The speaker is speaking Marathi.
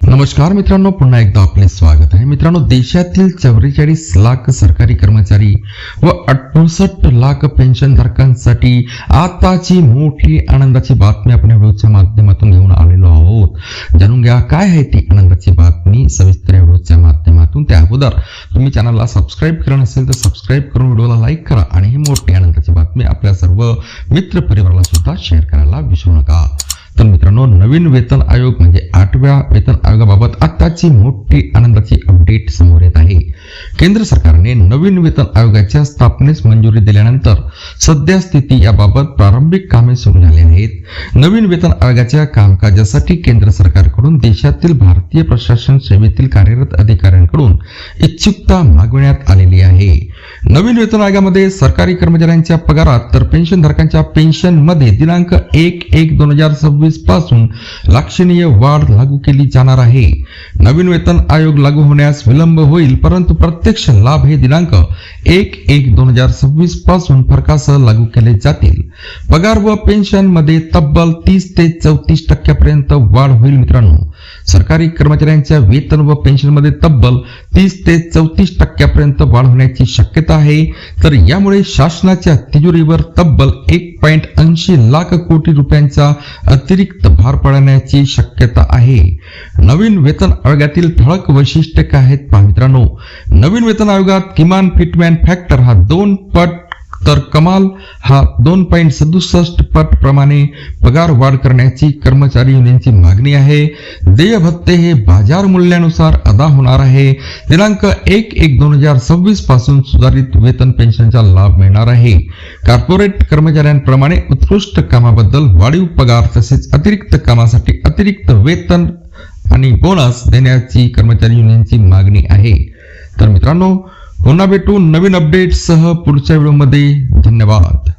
नमस्कार मित्रांनो पुन्हा एकदा आपले स्वागत आहे. मित्रांनो देशातील चौवेचाळीस लाख सरकारी कर्मचारी व अडुसष्ट लाख पेन्शनधारकांसाठी आताची मोठी आनंदाची बातमी आपण व्हिडिओच्या माध्यमातून घेऊन आलेलो आहोत. जाणून घ्या काय आहे ती आनंदाची बातमी सविस्तर व्हिडिओच्या माध्यमातून. त्या अगोदर तुम्ही चॅनलला सबस्क्राईब करा नसेल तर सबस्क्राईब करून व्हिडिओला लाईक करा आणि ही मोठी आनंदाची बातमी आपल्या सर्व मित्र परिवाराला सुद्धा शेअर करायला विसरू नका. मित्रांनो नवीन वेतन आयोग म्हणजे आठव्या वेतन आयोगाबाबत आत्ताची मोठी आनंदाची अपडेट समोर येत आहे. केंद्र सरकारने नवीन वेतन आयोगाच्या स्थापनेस मंजुरी दिल्यानंतर सध्या स्थिती याबाबत प्रारंभिक कामे सुरू झाली आहेत. नवीन वेतन आयोगाच्या कामकाजासाठी केंद्र सरकारकडून देशातील भारतीय प्रशासन सेवेतील कार्यरत अधिकाऱ्यांकडून इच्छुकता मागविण्यात आलेली आहे. नवीन वेतन आयोगामध्ये सरकारी कर्मचाऱ्यांच्या पगारात तर पेन्शनधारकांच्या पेन्शनमध्ये दिनांक एक एक दोन हजार सव्वीसपासून लक्षणीय वाढ लागू केली जाणार आहे. नवीन वेतन आयोग लागू होण्यास विलंब होईल परंतु प्रत्यक्ष लाभ हे दिनांक एक एक दोन हजार सव्वीसपासून फरकासह लागू केले जातील. पगार व पेन्शनमध्ये तब्बल तीस ते चौतीस टक्क्यापर्यंत वाढ होईल मित्रांनो. सरकारी कर्मचाऱ्यांच्या वेतन व पेन्शनमध्ये तब्बल तीस ते चौतीस टक्क्यापर्यंत वाढ होण्याची शक्यता आहे. तर यामुळे शासनाच्या तिजोरीवर तब्बल एक पॉईंट ऐंशी लाख कोटी रुपयांचा अतिरिक्त भार पडण्याची शक्यता आहे. नवीन वेतन आयोगातील ठळक वैशिष्ट्य काय आहेत मित्रांनो? नवीन वेतन आयोगात किमान फिटमॅन फॅक्टर हा दोन पट तर कमाल हा दोन पॉईंट सदुसष्ट पट प्रमाणे पगार वाढ करण्याची कर्मचारी युनियनची मागणी आहे. देय भत्ते हे बाजार मूल्यानुसार अदा होणार आहे. दिनांक एक एक दोन हजार सव्वीसपासून सुधारित वेतन पेन्शनचा लाभ मिळणार आहे. कॉर्पोरेट कर्मचाऱ्यांप्रमाणे उत्कृष्ट कामाबद्दल वाढीव पगार तसेच अतिरिक्त कामासाठी अतिरिक्त वेतन आणि बोनस देण्याची कर्मचारी युनियनची मागणी आहे. तर मित्रांनो पुन्हा भेटू नवीन अपडेटसह पुढच्या व्हिडिओमध्ये धन्यवाद.